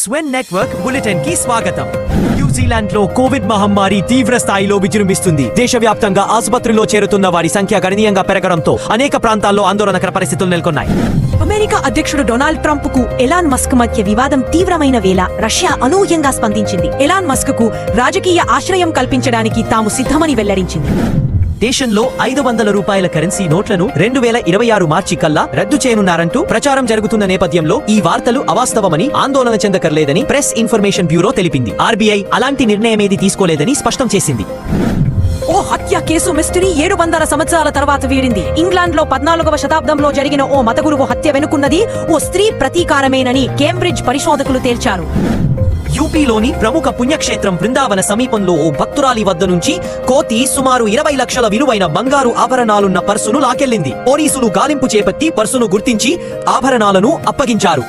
స్వెన్ network బులెటిన్కి స్వాగతం. న్యూజిలాండ్లో Covid మహమ్మారి తీవ్ర స్థాయిలో విజృంభిస్తుంది. దేశవ్యాప్తంగా ఆసుపత్రిలో చేరుతున్న వారి సంఖ్య గణనీయంగా పెరగడంతో అనేక ప్రాంతాల్లో ఆందోళనకర పరిస్థితులు నెలకొన్నాయి. అమెరికా అధ్యక్షుడు డొనాల్డ్ ట్రంప్కు ఎలాన్ మస్క్ మధ్య వివాదం తీవ్రమైన వేళ రష్యా అనూహ్యంగా స్పందించింది. ఎలాన్ మస్క్కు రాజకీయ ఆశ్రయం కల్పించడానికి తాము సిద్ధమని వెల్లడించింది. దేశంలో ఐదు వందల రూపాయల కరెన్సీ నోట్లను రెండు వేల ఇరవై ఆరు మార్చి కల్లా రద్దు చేయనున్నారంటూ ప్రచారం జరుగుతున్న నేపథ్యంలో ఈ వార్తలు అవాస్తవమని ఆందోళన చెందకర్లేదని ప్రెస్ ఇన్ఫర్మేషన్ బ్యూరో తెలిపింది. ఆర్బీఐ అలాంటి నిర్ణయమేది తీసుకోలేదని స్పష్టం చేసింది. ఓ హత్య కేసు మిస్టరీ ఏడు వందల సంవత్సరాల తర్వాత వీడింది. ఇంగ్లాండ్లో పద్నాలుగవ శతాబ్దంలో జరిగిన ఓ మత గురువు హత్య వెనుకున్నది ఓ స్త్రీ ప్రతీకారమేనని కేంబ్రిడ్జ్ పరిశోధకులు తేల్చారు. యూపీలోని ప్రముఖ పుణ్యక్షేత్రం బృందావన సమీపంలో ఓ భక్తురాలి వద్ద నుంచి కోతి సుమారు ఇరవై లక్షల విలువైన బంగారు ఆభరణాలున్న పర్సును లాకెళ్ళింది పోలీసులు గాలింపు చేపట్టి పర్సును గుర్తించి ఆభరణాలను అప్పగించారు.